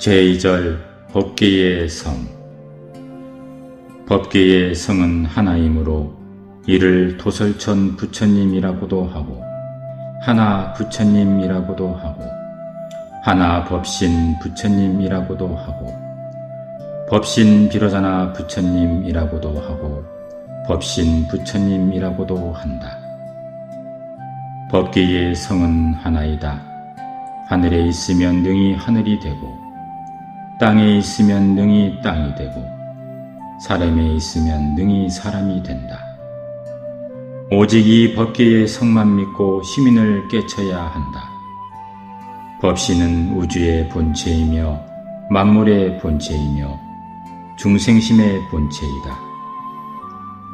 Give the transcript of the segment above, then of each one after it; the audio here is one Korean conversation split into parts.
제2절 법계의 성 법계의 성은 하나이므로 이를 도설천 부처님이라고도 하고 하나 부처님이라고도 하고 하나 법신 부처님이라고도 하고 법신 비로자나 부처님이라고도 하고 법신 부처님이라고도 한다. 법계의 성은 하나이다. 하늘에 있으면 능히 하늘이 되고 땅에 있으면 능히 땅이 되고 사람에 있으면 능히 사람이 된다. 오직 이 법계의 성만 믿고 시민을 깨쳐야 한다. 법신은 우주의 본체이며 만물의 본체이며 중생심의 본체이다.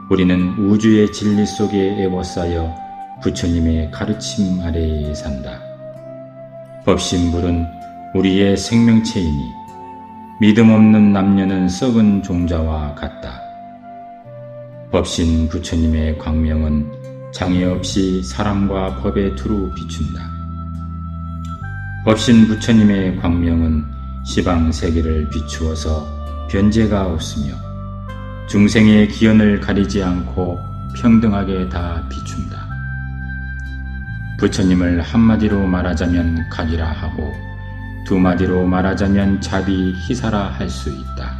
우리는 우주의 진리 속에 애워싸여 부처님의 가르침 아래에 산다. 법신불은 우리의 생명체이니 믿음 없는 남녀는 썩은 종자와 같다. 법신 부처님의 광명은 장애 없이 사람과 법에 두루 비춘다. 법신 부처님의 광명은 시방 세계를 비추어서 변제가 없으며 중생의 기연을 가리지 않고 평등하게 다 비춘다. 부처님을 한마디로 말하자면 각이라 하고 두 마디로 말하자면 자비 희사라 할 수 있다.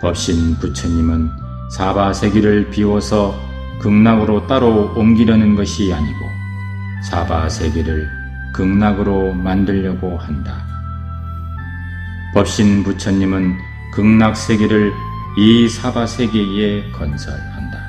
법신 부처님은 사바세기를 비워서 극락으로 따로 옮기려는 것이 아니고 사바세기를 극락으로 만들려고 한다. 법신 부처님은 극락세계를 이 사바세계에 건설한다.